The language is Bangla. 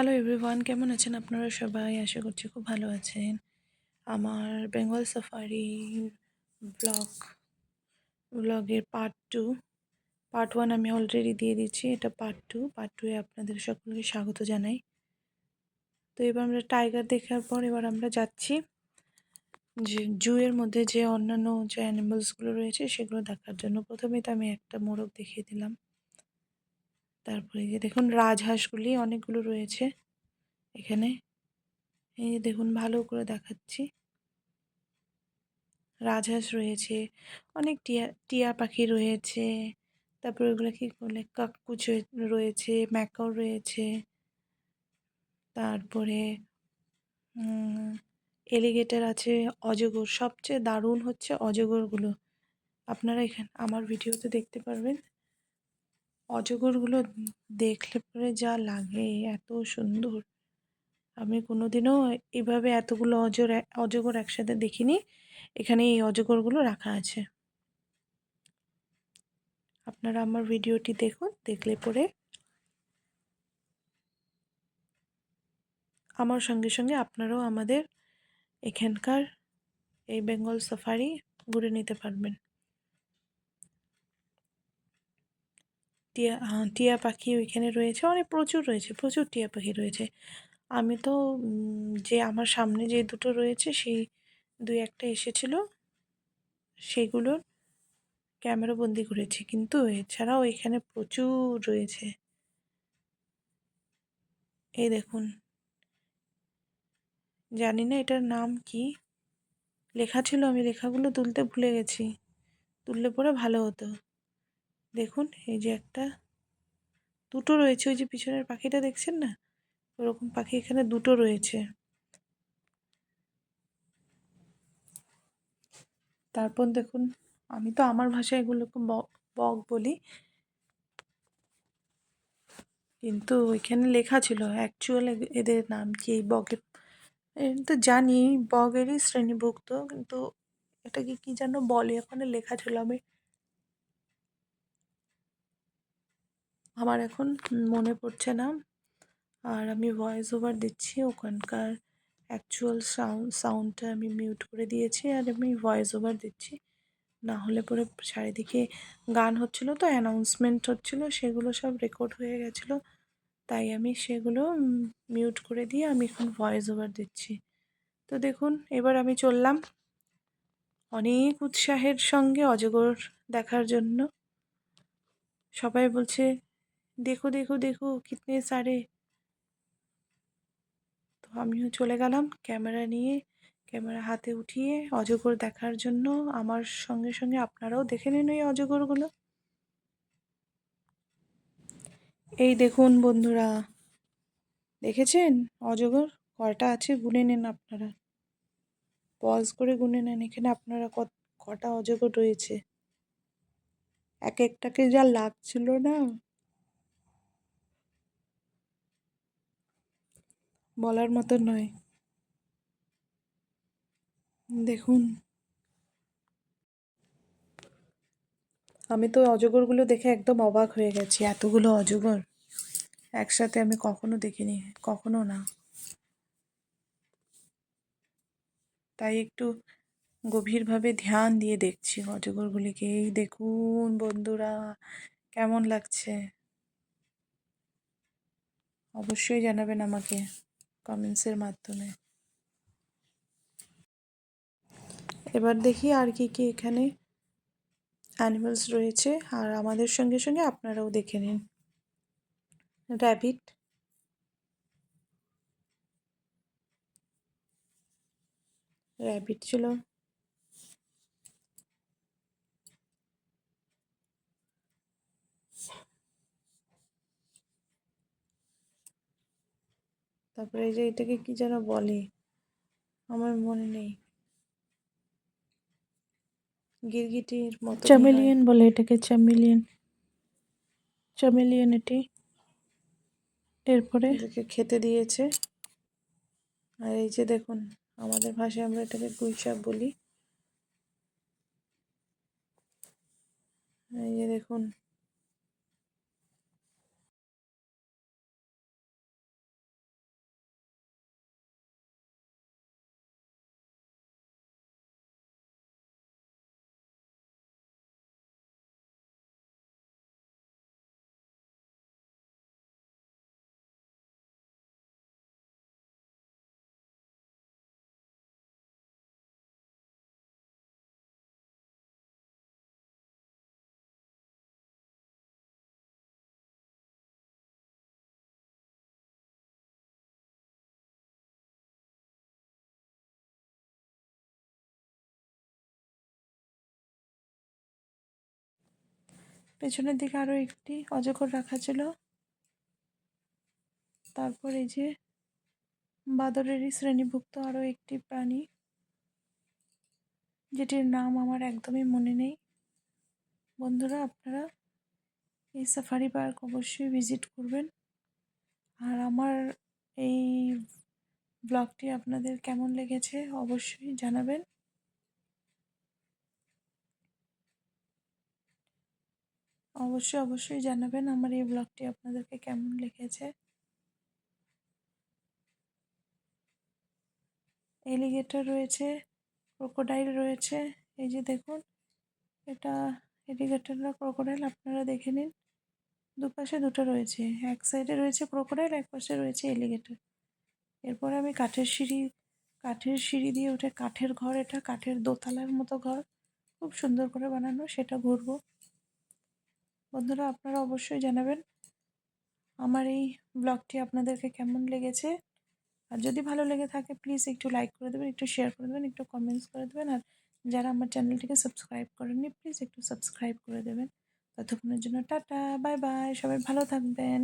হ্যালো এভরিওয়ান কেমন আছেন আপনারা সবাই? আশা করছি খুব ভালো আছেন। আমার বেঙ্গল সাফারি ব্লগ ব্লগের পার্ট টু পার্ট ওয়ান আমি অলরেডি দিয়ে দিচ্ছি এটা পার্ট টু পার্ট টুয়ে আপনাদের সকলকে স্বাগত জানাই। তো এবার আমরা টাইগার দেখার পর এবার আমরা যাচ্ছি। যে জুয়ের মধ্যে যে অন্যান্য যে অ্যানিমালসগুলো রয়েছে, সেগুলো দেখার জন্য। প্রথমে তো আমি একটা মোরগ দেখিয়ে দিলাম। তারপরে যে দেখুন রাজহাঁসগুলি অনেকগুলো রয়েছে এখানে। এই দেখুন ভালো করে দেখাচ্ছি। রাজহাঁস রয়েছে, অনেক টিয়া টিয়া পাখি রয়েছে, তারপরে ওগুলো কী বলে, কাককুচ রয়েছে, ম্যাকাও রয়েছে, তারপরে এলিগেটার আছে, অজগর, সবচেয়ে দারুণ হচ্ছে অজগরগুলো। আপনারা এখানে, আমার ভিডিওতে দেখতে পারবেন। অজগরগুলো দেখলে পরে যা লাগে, এত সুন্দর। আমি কোনোদিনও এভাবে এতগুলো অজর, অজগর একসাথে দেখিনি। এখানে এই অজগরগুলো রাখা আছে। আপনারা আমার ভিডিওটি দেখুন, দেখলে পরে আমার সঙ্গে সঙ্গে আপনারাও আমাদের এখানকার এই বেঙ্গল সাফারি ঘুরে নিতে পারবেন। টিয়া টিয়া পাখি ওইখানে রয়েছে। অনেক প্রচুর রয়েছে, প্রচুর টিয়া পাখি রয়েছে। আমি তো যে আমার সামনে যে দুটো রয়েছে, সেই দুই একটা এসেছিল। সেগুলোর ক্যামেরা বন্দি করেছি। কিন্তু এছাড়াও এখানে প্রচুর রয়েছে। এই দেখুন। জানি না এটার নাম কি। লেখা ছিল, আমি লেখাগুলো তুলতে ভুলে গেছি। তুললে পরে ভালো হতো। দেখুন, এই যে একটা দুটো রয়েছে, ওই যে পিছনের পাখিটা দেখছেন না? ওরকম পাখি এখানে দুটো রয়েছে। তারপর দেখুন, আমি তো আমার ভাষায় এগুলোকে বক বলি। কিন্তু ওইখানে লেখা ছিল অ্যাকচুয়াল এদের নাম কি, এই বগের তো জানি, বগেরই শ্রেণীভুক্ত, কিন্তু এটাকে কি যেন বলে, ওখানে লেখা ছিল, আমি আমার এখন মনে পড়ছে না। আর আমি ভয়েস ওভার দিচ্ছি, ওখানকার অ্যাকচুয়াল সাউন্ড সাউন্ডটা আমি মিউট করে দিয়েছি আর আমি ভয়েস ওভার দিচ্ছি। না হলে পরে চারিদিকে গান হচ্ছিল তো অ্যানাউন্সমেন্ট হচ্ছিল, সেগুলো সব রেকর্ড হয়ে গেছিল। তাই আমি সেগুলো মিউট করে দিয়ে আমি এখন ভয়েস ওভার দিচ্ছি। তো দেখুন, এবার আমি চললাম অনেক উৎসাহের সঙ্গে অজগর দেখার জন্য। সবাই বলছে দেখো দেখো দেখো কিতনে সারে তো আমিও চলে গেলাম ক্যামেরা নিয়ে ক্যামেরা হাতে উঠিয়ে অজগর দেখার জন্য আমার সঙ্গে সঙ্গে আপনারাও দেখে নিন ওই অজগরগুলো। এই দেখুন বন্ধুরা, দেখেছেন? অজগর কয়টা আছে গুনে নেন আপনারা। পজ করে গুনে নেন, এখানে আপনারা কটা অজগর রয়েছে। এক একটাকে যা লাগছিল না বলার মতো নয়। দেখুন। আমি তো অজগরগুলো দেখে একদম অবাক হয়ে গেছি, এতগুলো অজগর। একসাথে আমি কখনো দেখিনি, কখনো না। তাই একটু গভীরভাবে ধ্যান দিয়ে দেখছি অজগরগুলিকে। এই দেখুন বন্ধুরা, কেমন লাগছে? অবশ্যই জানাবেন আমাকে। কমেন্টসের মাধ্যমে। এবার দেখি আর কি কি এখানে অ্যানিমালস রয়েছে। আর আমাদের সঙ্গে সঙ্গে আপনারাও দেখে নিন। র্যাবিট র্যাবিট ছিল। তারপরে এই যে এটাকে কি যেন বলে? আমার মনে নেই। গিরগিটির মতো চামেলিয়ন বলে এটাকে চামেলিয়ন। চামেলিয়ন এটি। এরপরে? এটাকে খেতে দিয়েছে। আর এই যে দেখুন আমাদের ভাষায় আমরা এটাকে গুইশাক বলি। এই যে দেখুন পেছনের দিকে আরও একটি অজগর রাখা ছিল। তারপর এই যে বাদরেরই শ্রেণীভুক্ত আরও একটি প্রাণী, যেটির নাম আমার একদমই মনে নেই। বন্ধুরা, আপনারা এই সাফারি পার্ক অবশ্যই ভিজিট করবেন। আর আমার এই ব্লগটি আপনাদের কেমন লেগেছে অবশ্যই জানাবেন। অবশ্যই অবশ্যই জানাবেন আমার এই ব্লগটি আপনাদেরকে কেমন লেগেছে। এলিগেটর রয়েছে ক্রোকোডাইল রয়েছে, এই যে দেখুন, এটা এলিগেটর না ক্রোকোডাইল আপনারা দেখে নিন। দুপাশে দুটো রয়েছে, এক সাইডে রয়েছে ক্রোকোডাইল এক পাশে রয়েছে এলিগেটর এরপরে আমি কাঠের সিঁড়ি কাঠের সিঁড়ি দিয়ে উঠে কাঠের ঘর, এটা কাঠের দোতলার মতো ঘর। খুব সুন্দর করে বানানো, সেটা ঘুরবো। বন্ধুরা আপনারা অবশ্যই জানাবেন আমার এই ব্লগটি আপনাদেরকে কেমন লেগেছে। আর যদি ভালো লেগে থাকে প্লিজ একটু লাইক করে দেবেন, একটু শেয়ার করে দেবেন, একটু কমেন্টস করে দেবেন। আর যারা আমার চ্যানেলটিকে সাবস্ক্রাইব করেননি প্লিজ একটু সাবস্ক্রাইব করে দেবেন। ততক্ষণের জন্য টাটা বাই বাই সবাই ভালো থাকবেন।